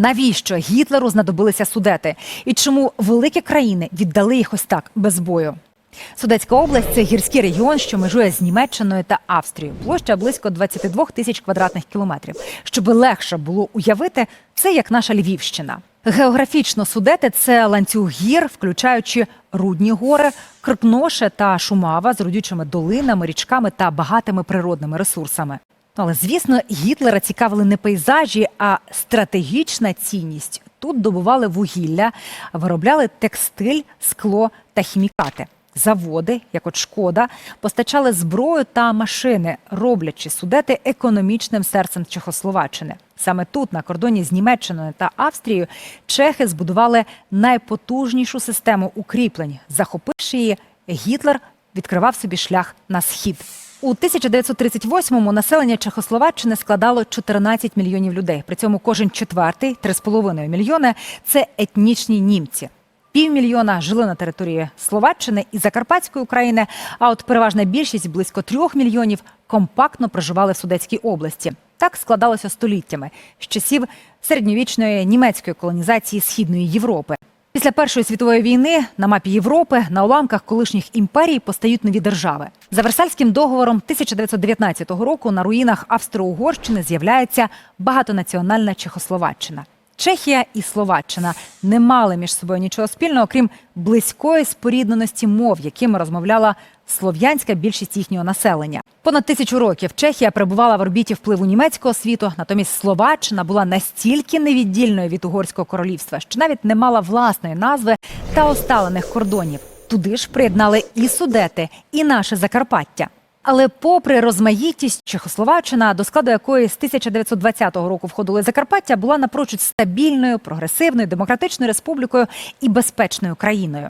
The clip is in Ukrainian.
Навіщо Гітлеру знадобилися судети? І чому великі країни віддали їх ось так без бою? Судетська область це гірський регіон, що межує з Німеччиною та Австрією. Площа близько 22 тисяч квадратних кілометрів. Щоб легше було уявити, це як наша Львівщина. Географічно судети це ланцюг гір, включаючи Рудні гори, Крикноше та Шумава з родючими долинами, річками та багатими природними ресурсами. Але звісно, Гітлера цікавили не пейзажі, а стратегічна цінність. Тут добували вугілля, виробляли текстиль, скло та хімікати. Заводи, як от шкода, постачали зброю та машини, роблячи судети економічним серцем Чехословаччини. Саме тут, на кордоні з Німеччиною та Австрією, чехи збудували найпотужнішу систему укріплень. Захопивши її, Гітлер відкривав собі шлях на схід. У 1938-му населення Чехословаччини складало 14 мільйонів людей. При цьому кожен четвертий 3,5 мільйони це етнічні німці. Півмільйона жили на території Словаччини і Закарпатської України. А от переважна більшість близько трьох мільйонів компактно проживали в Судетській області. Так складалося століттями з часів середньовічної німецької колонізації Східної Європи. Після Першої світової війни на мапі Європи на уламках колишніх імперій постають нові держави. За Версальським договором 1919 року на руїнах Австро-Угорщини з'являється багатонаціональна Чехословаччина. Чехія і Словаччина не мали між собою нічого спільного, крім близької спорідненості мов, якими розмовляла слов'янська більшість їхнього населення. Понад тисячу років Чехія перебувала в орбіті впливу німецького світу, натомість Словаччина була настільки невіддільною від угорського королівства, що навіть не мала власної назви та осталених кордонів. Туди ж приєднали і судети, і наше Закарпаття. Але попри розмаїтість, Чехословаччина, до складу якої з 1920 року входили Закарпаття, була напрочуд стабільною, прогресивною, демократичною республікою і безпечною країною.